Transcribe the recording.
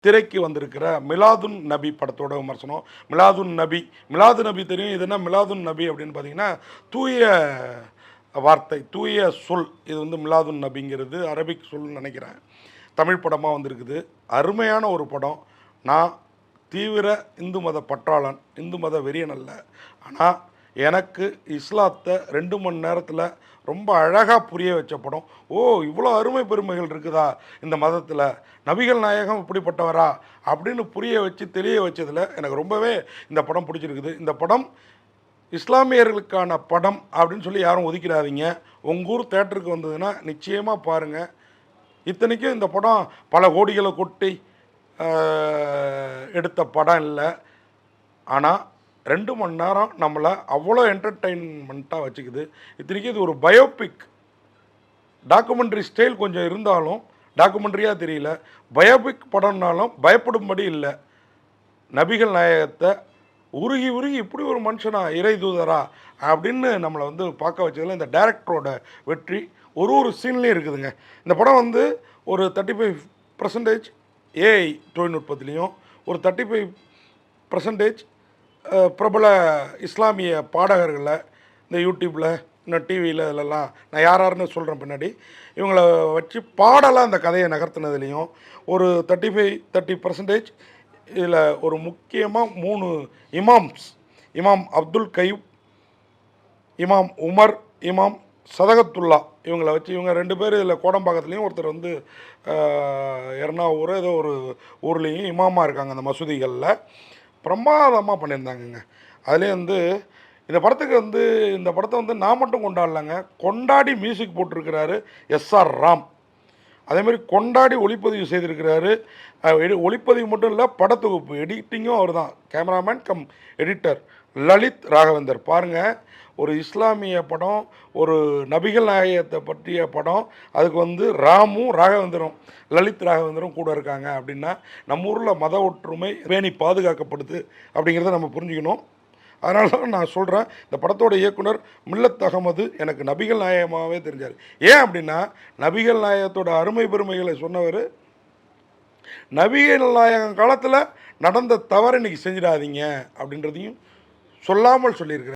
திரைக்கு வந்திருக்கிற மிலாதுன் நபி படத்தோட விமர்சனம். மிலாதுன் நபி. மிலாது நபி தெரியும். இது என்ன? மிலாதுன் நபி அப்படின்னு பார்த்தீங்கன்னா தூய வார்த்தை தூய சொல். இது வந்து மிலாதுன் நபிங்கிறது அரபிக் சொல்னு நினைக்கிறேன். தமிழ் படமாக வந்திருக்குது. அருமையான ஒரு படம். நான் தீவிர இந்து மத பற்றாளன். இந்து மத வெறியன் அல்ல. ஆனால் எனக்கு இஸ்லாத்தை ரெண்டு மணி நேரத்தில் ரொம்ப அழகாக புரிய வச்ச படம். ஓ இவ்வளோ அருமை பெருமைகள் இருக்குதா? இந்த மதத்தில் நபிகள் நாயகம் இப்படிப்பட்டவரா? அப்படின்னு புரிய வச்சு தெரிய வச்சதில் எனக்கு ரொம்பவே இந்த படம் பிடிச்சிருக்குது. இந்த படம் இஸ்லாமியர்களுக்கான படம் அப்படின்னு சொல்லி யாரும் ஒதுக்கிடாதீங்க. உங்கள் ஊர் தேட்டருக்கு வந்ததுன்னா நிச்சயமாக பாருங்கள் இத்தனைக்கும் இந்த படம் பல கோடிகளை கொட்டி எடுத்த படம் இல்லை. ஆனால் ரெண்டு மணி நேரம் நம்மளை அவ்வளோ என்டர்டெயின்மெண்ட்டாக வச்சுக்குது. இத்தனைக்கும் இது ஒரு பயோபிக் டாக்குமெண்ட்ரி ஸ்டைல் கொஞ்சம் இருந்தாலும் டாக்குமெண்ட்ரியாக தெரியல. பயோபிக் படம்னாலும் பயப்படும்படி இல்லை. நபிகள் நாயகத்தை உருகி உருகி இப்படி ஒரு மனுஷனா இறை தூதரா அப்படின்னு நம்மளை வந்து பார்க்க வச்சதில் இந்த டேரக்டரோட வெற்றி ஒரு ஒரு சீன்லேயும் இருக்குதுங்க. இந்த படம் வந்து ஒரு தேர்ட்டி ஃபைவ் பர்சன்டேஜ் ஏஐ தொழில்நுட்பத்துலேயும் ஒரு தேர்ட்டி ஃபைவ் பர்சன்டேஜ் பிரபல இஸ்லாமிய பாடகர்களை இந்த யூடியூப்பில் இன்னும் டிவியில் இதிலெல்லாம் நான் யார் யாருன்னு சொல்கிறேன் பின்னாடி. இவங்கள வச்சு பாடலாக அந்த கதையை நகர்த்தினதுலேயும் ஒரு தேர்ட்டி ஃபைவ் தேர்ட்டி பர்சன்டேஜ் இதில் ஒரு முக்கியமாக மூணு இமாம்ஸ் இமாம் அப்துல் கையூப் இமாம் உமர் இமாம் சதகத்துல்லா இவங்களை வச்சு இவங்க ரெண்டு பேர் இதில் கோடம்பாக்கத்துலேயும் ஒருத்தர் வந்து எர்ணாவூர் ஏதோ ஒரு ஊர்லேயும் இமாமாக இருக்காங்க அந்த மசூதிகளில். பிரமாதமாக பண்ணியிருந்தாங்கங்க. அதுலேயும் வந்து இந்த படத்துக்கு வந்து இந்த படத்தை வந்து நான் மட்டும் கொண்டாடலைங்க. கொண்டாடி மியூசிக் போட்டிருக்கிறாரு எஸ்ஆர் ராம். அதே மாதிரி கொண்டாடி ஒளிப்பதிவு செய்திருக்கிறாரு. எடி- ஒளிப்பதிவு மட்டும் இல்லை படத்தொகுப்பு எடிட்டிங்கும் அவர் தான் cameraman cum editor Lalith Raghavendar. பாருங்கள் ஒரு இஸ்லாமிய படம் ஒரு நபிகள் நாயகத்தை பற்றிய படம் அதுக்கு வந்து ராமும் ராகவேந்தரும் லலித் ராகவேந்தரும் கூட இருக்காங்க அப்படின்னா நம்ம ஊரில் மத ஒற்றுமை பேணி பாதுகாக்கப்படுது அப்படிங்கிறத நம்ம புரிஞ்சுக்கணும். அதனால தான் நான் சொல்கிறேன் இந்த படத்தோட இயக்குனர் மில்லத் அகமது எனக்கு நபிகள் நாயகமாகவே தெரிஞ்சார். ஏன் அப்படின்னா நபிகள் நாயகத்தோட அருமை பெருமைகளை சொன்னவர் நபிகள் நாயகம் காலத்தில் நடந்த தவறை இன்னைக்கு செஞ்சிடாதீங்க அப்படின்றதையும் சொல்லாமல் சொல்லியிருக்கிறார்.